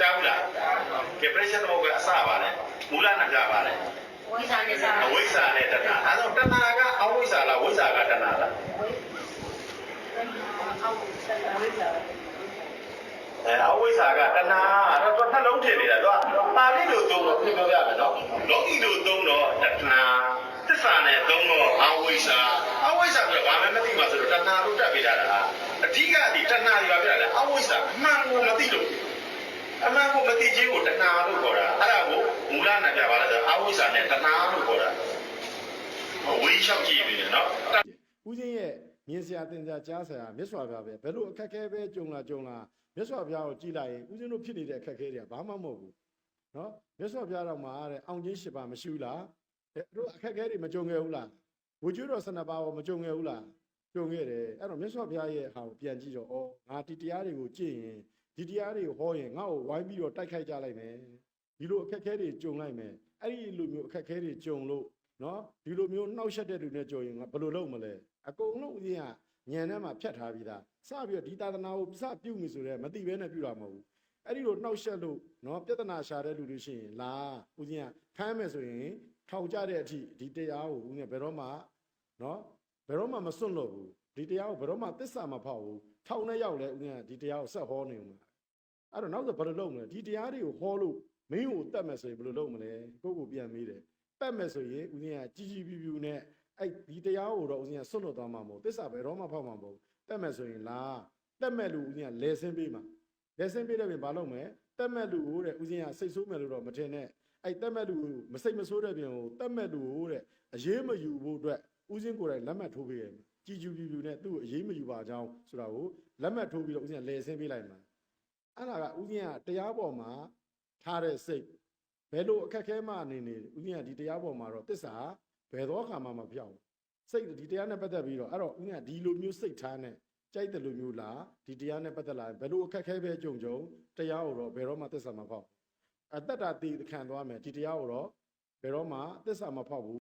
ကြားဘူးလားကဲ pressure တော့ကအစပါလေမူလနာကြပါလေဝိဇ္ဇာနဲ့စားအဝိဇ္ဇာနဲ့တဏှာအဲဒါတဏှာကအဝိဇ္ဇာလားဝိဇ္ဇာကတဏှာလားအဲအဝိဇ္ဇာကတဏှာအဲ့တော့နှလုံးထင်နေတာတော့ပါဠိလိုသုံးတော့ပြောပြရမယ်နော်လောကီလိုသုံးတော့တဏှာသစ္စာနဲ့သုံးတော့အဝိဇ္ဇာအဝိဇ္ဇာဆိုတော့ဘာမှမသိမှဆိုတော့တဏှာလို့တက်ပေးတာလားအဓိကဒီတဏှာကြီးပါပြတာလေအဝိဇ္ဇာအမှန်ကိုမသိလို့ အမှန်ကိုမသိခြင်းကိုတဏှာလို့ခေါ်တာအဲ့ဒါကိုမူလနာပြပါလဲဆိုအဝိဇ္ဇာနဲ့တဏှာလို့ခေါ်တာဝိလျှောက်ကြည့်ပြီနော်ဦးစင်းရဲ့မြင်စရာတင်စရာကြားစရာမြတ်စွာဘုရားပဲဘယ်လိုအခက်အခဲပဲကြုံလာကြုံလာမြတ်စွာဘုရားကိုကြည်လိုက်ရင်ဦးစင်းတို့ဖြစ်နေတဲ့အခက်အခဲတွေကဘာမှမဟုတ်ဘူးနော်မြတ်စွာဘုရားတော်မှာတဲ့အောင်ချင်းရှိပါမရှိဘူးလားတဲ့တို့အခက်အခဲတွေမကြုံခဲ့ဘူးလားဝကျွတော်ဆန္ဒပါဘောမကြုံခဲ့ဘူးလားကြုံခဲ့တယ်အဲ့တော့မြတ်စွာဘုရားရဲ့ဟာကိုပြန်ကြည့်တော့ဩငါဒီတရားတွေကိုကြည့်ရင် ဒီတရားတွေကိုဟောရင်ငါ့ကိုဝိုင်းပြီးတော့တိုက်ခိုက်ကြလိုက်မယ်ဒီလိုအခက်အခဲတွေကြုံလိုက်မယ်အဲ့ဒီလိုမျိုးအခက်အခဲတွေကြုံလို့နော်ဒီလိုမျိုးနှောက်ယှက်တဲ့လူနဲ့ကြုံရင်ငါဘယ်လိုလုပ်မလဲအကုန်လုံးဦးဇင်းကညံထဲမှာဖြတ်ထားပြီးသားစပြီးတော့ဒီသာသနာကိုစပြုတ်ပြီဆိုတော့မသိဘဲနဲ့ပြုတာမဟုတ်ဘူးအဲ့ဒီလိုနှောက်ယှက်လို့နော်ပြဿနာရှာတဲ့လူတွေရှိရင်လာဦးဇင်းကဖမ်းမယ်ဆိုရင်ထောင်ကြတဲ့အထိဒီတရားကိုဦးဇင်းကဘယ်တော့မှနော် ဘယ်တော့မှမစွန့်လို့ဘူးဒီတရားကိုဘယ်တော့မှသစ္စာမဖောက်ဘူးထောင်နဲ့ရောက်လဲဦးဇင်းကဒီတရားကိုဆက်ဟောနေဦးမှာအဲ့တော့နောက်ဆိုဘယ်လိုလုပ်မလဲဒီတရားတွေကိုဟောလို့မင်းကိုတတ်မယ်ဆိုရင်ဘယ်လိုလုပ်မလဲကိုယ့်ကိုပြန်မေးတယ်ပတ်မယ်ဆိုရင်ဦးဇင်းကကြီးကြီးပြူပြူနဲ့အဲ့ဒီတရားကိုတော့ဦးဇင်းကဆွတ်လွတ်သွားမှာမဟုတ်သစ္စာဘယ်တော့မှဖောက်မှာမဟုတ်တက်မယ်ဆိုရင်လားတက်မဲ့လူဦးဇင်းကလဲဆင်းပေးမှာလဲဆင်းပေးတဲ့ပြင်ဘာလုပ်မလဲတက်မဲ့လူကိုတဲ့ဦးဇင်းကစိတ်ဆိုးမယ်လို့တော့မထင်နဲ့အဲ့တက်မဲ့လူကိုမစိတ်မဆိုးတဲ့ပြင်ကိုတက်မဲ့လူကိုတဲ့အရေးမယူဖို့အတွက် ဦးဇင်းကိုယ်တိုင်လက်မှတ်ထိုးပေးရမယ်ကြီးကြီးပြူပြူနဲ့သူ့ကိုအရေးမယူပါကြောင်းဆိုတာကိုလက်မှတ်ထိုးပြီးတော့ဦးဇင်းကလဲဆင်းပေးလိုက်မှာအဲ့ဒါကဦးဇင်းကတရားပေါ်မှာထားတဲ့စိတ်ဘယ်လိုအခက်ခဲမှအနေနေဦးဇင်းကဒီတရားပေါ်မှာတော့တစ္ဆာဘယ်သောအခါမှမပြောင်းဘူးစိတ်ဒီတရားနဲ့ပတ်သက်ပြီးတော့အဲ့တော့ဦးဇင်းကဒီလိုမျိုးစိတ်ထားနဲ့ကြိုက်တယ်လို့မျိုးလားဒီတရားနဲ့ပတ်သက်လာရင်ဘယ်လိုအခက်ခဲပဲကြုံကြုံတရားကိုတော့ဘယ်တော့မှတစ္ဆာမဖောက်ဘူးအတ္တတာတည်ခံသွားမယ်ဒီတရားကိုတော့ဘယ်တော့မှတစ္ဆာမဖောက်ဘူး